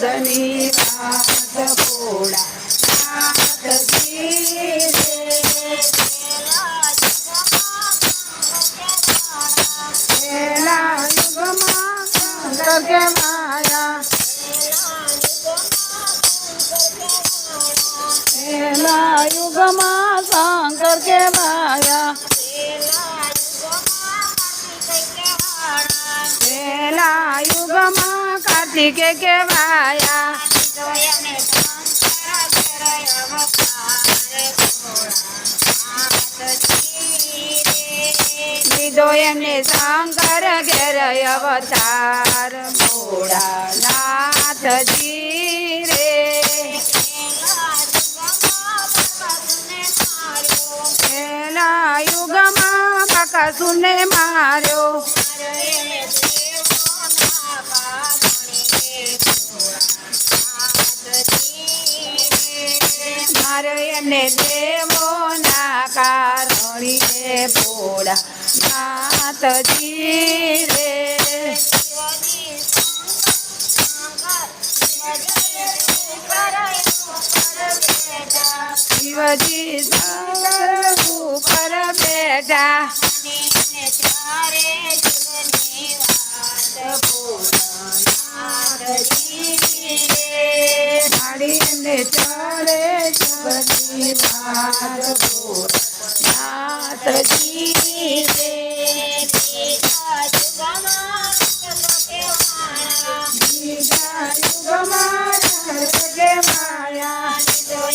યુગની વાત ભોળા નાથજી રે પહેલા યુગમાં શંકર કે માયા પહેલા યુગમાં શંકર કે માયા પહેલા યુગમાં કે કેવાયા લીધો એમને શંકર ઘેર અવતાર ભોળા નાથજી રે એના યુગમાં બકાસુરને માર્યો મારે દેવોના દેવો ના કારણીએ ભોળા માતજી રે શિવજી શંકર ઉપર બેઠા મારી એને ચડે જગની વાત ભોળા નાથજી રે બીજા યુગમાં જગગે માયા લીધો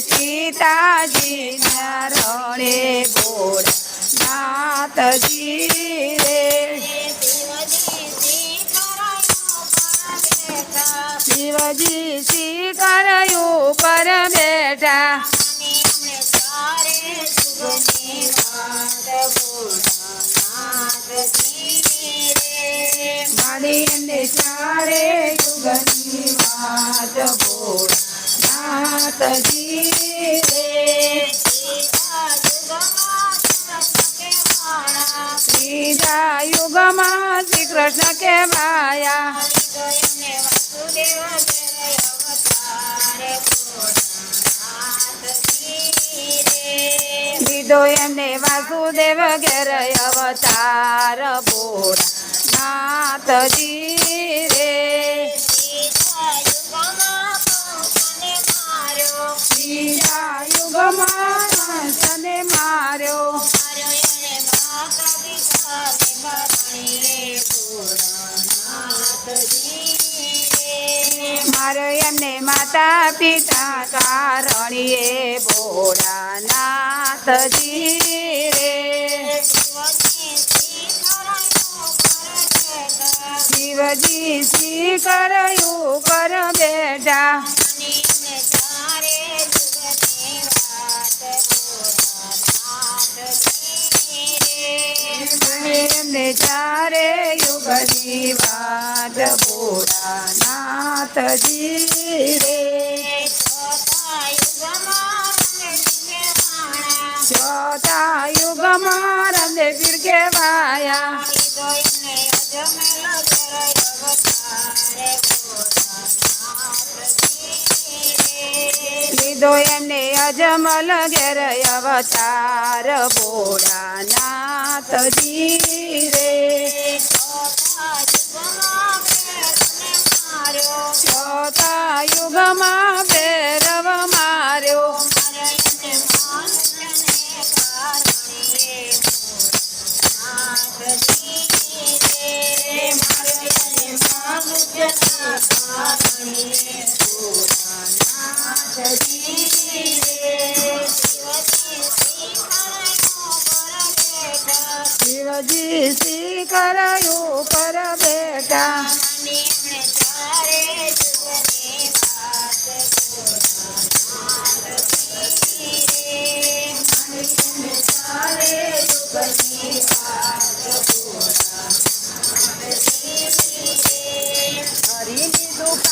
સીતાજી ના રણે બોલ નાથજી રે. શિવજી શ્રી કરયું પર બેઠા. મારી સારે યુગની વાત બોલ. રે ત્રીજા યુગમાં શ્રી કૃષ્ણ કેવાયા લીધો એમને વાસુદેવ ઘેર અવતાર બોરા નાથજી કંસને માર્યો. મારે એમને માતા પિતા કારણીએ ભોળાનાથજી રે. શિવજી શ્રી કર્યું કર બેઠા યુગની વાત ભોળા નાથજી રે ચોથા યુગમાં રંગે પીર કેવાયા લીધો એમને અજમલ ઘેર અવતાર ભોળા નાથજી રે ચોથા યુગમાં શિવજી શિખર ઉપર બેઠા